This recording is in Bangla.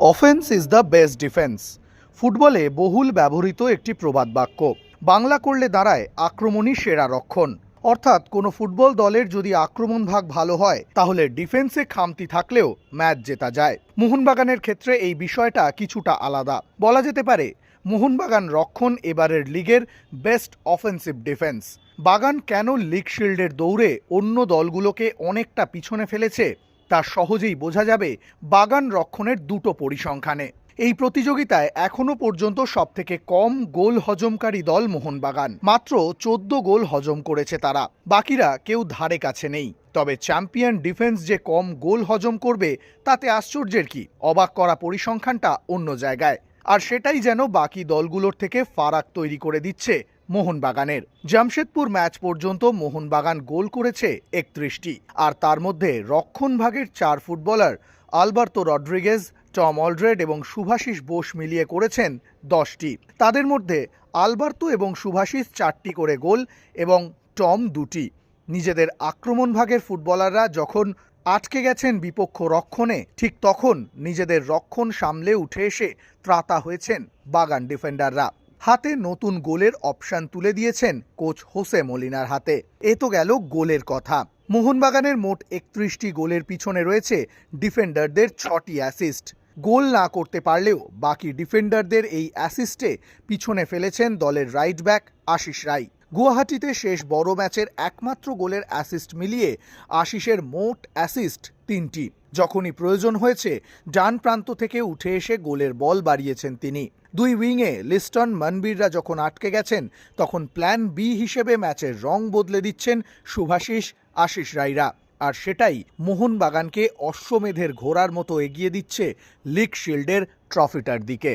Offence is the best defence ফুটবলে বহুল ব্যবহৃত একটি প্রবাদ বাক্য। বাংলা করলে দাঁড়ায় আক্রমণই সেরা রক্ষণ। অর্থাৎ কোনো ফুটবল দলের যদি আক্রমণ ভাগ ভালো হয়, তাহলে ডিফেন্সে খামতি থাকলেও ম্যাচ জেতা যায়। মোহনবাগানের ক্ষেত্রে এই বিষয়টা কিছুটা আলাদা। বলা যেতে পারে, মোহনবাগান রক্ষণ এবারের লিগের বেস্ট অফেন্সিভ ডিফেন্স বাগান কেন লিগ শিল্ডের দৌড়ে অন্য দলগুলোকে অনেকটা পিছনে ফেলেছে? তা সহজেই বোঝা যাবে বাগান রক্ষণের দুটো পরিসংখ্যানে। এই প্রতিযোগিতায় এখনও পর্যন্ত সবথেকে কম গোল হজমকারী দল মোহনবাগান। মাত্র চোদ্দ গোল হজম করেছে তারা। বাকিরা কেউ ধারে কাছে নেই। তবে চ্যাম্পিয়ন ডিফেন্স যে কম গোল হজম করবে, তাতে আশ্চর্যের কি? অবাক করা পরিসংখ্যানটা অন্য জায়গায়। আর সেটাই যেন বাকি দলগুলোর থেকে ফারাক তৈরি করে দিচ্ছে মোহনবাগানের। জামশেদপুর ম্যাচ পর্যন্ত মোহনবাগান গোল করেছে একত্রিশটি। আর তার মধ্যে রক্ষণভাগের চার footballer Alberto Rodriguez, Tom Aldred এবং সুভাষিস বোস মিলিয়ে করেছেন দশটি। তাদের মধ্যে আলবার্তো এবং সুভাষিস চারটি করে গোল এবং টম দুটি। নিজেদের আক্রমণ ভাগের ফুটবলাররা যখন আটকে গেছেন বিপক্ষ রক্ষণে, ঠিক তখন নিজেদের রক্ষণ সামলে উঠে এসে ত্রাতা হয়েছেন বাগান ডিফেন্ডাররা। হাতে নতুন গোলের অপশান তুলে দিয়েছেন কোচ হোসে মলিনার হাতে। এ তো গেল গোলের কথা। মোহনবাগানের মোট একত্রিশটি গোলের পিছনে রয়েছে ডিফেন্ডারদের ছটি অ্যাসিস্ট। গোল না করতে পারলেও বাকি ডিফেন্ডারদের এই অ্যাসিস্টে পিছনে ফেলেছেন দলের রাইট ব্যাক আশিস রাই। গুয়াহাটিতে শেষ বড় ম্যাচের একমাত্র গোলের অ্যাসিস্ট মিলিয়ে আশিসের মোট অ্যাসিস্ট তিনটি। যখনই প্রয়োজন হয়েছে, ডান প্রান্ত থেকে উঠে এসে গোলের বল বাড়িয়েছেন তিনি। দুই উইংয়ে লিস্টন মনবীররা যখন আটকে গেছেন, তখন প্ল্যান বি হিসেবে ম্যাচের রং বদলে দিচ্ছেন শুভাশিস, আশিস রাইরা। আর সেটাই মোহনবাগানকে অশ্বমেধের ঘোড়ার মতো এগিয়ে দিচ্ছে লিগ শিল্ডের ট্রফিটার দিকে।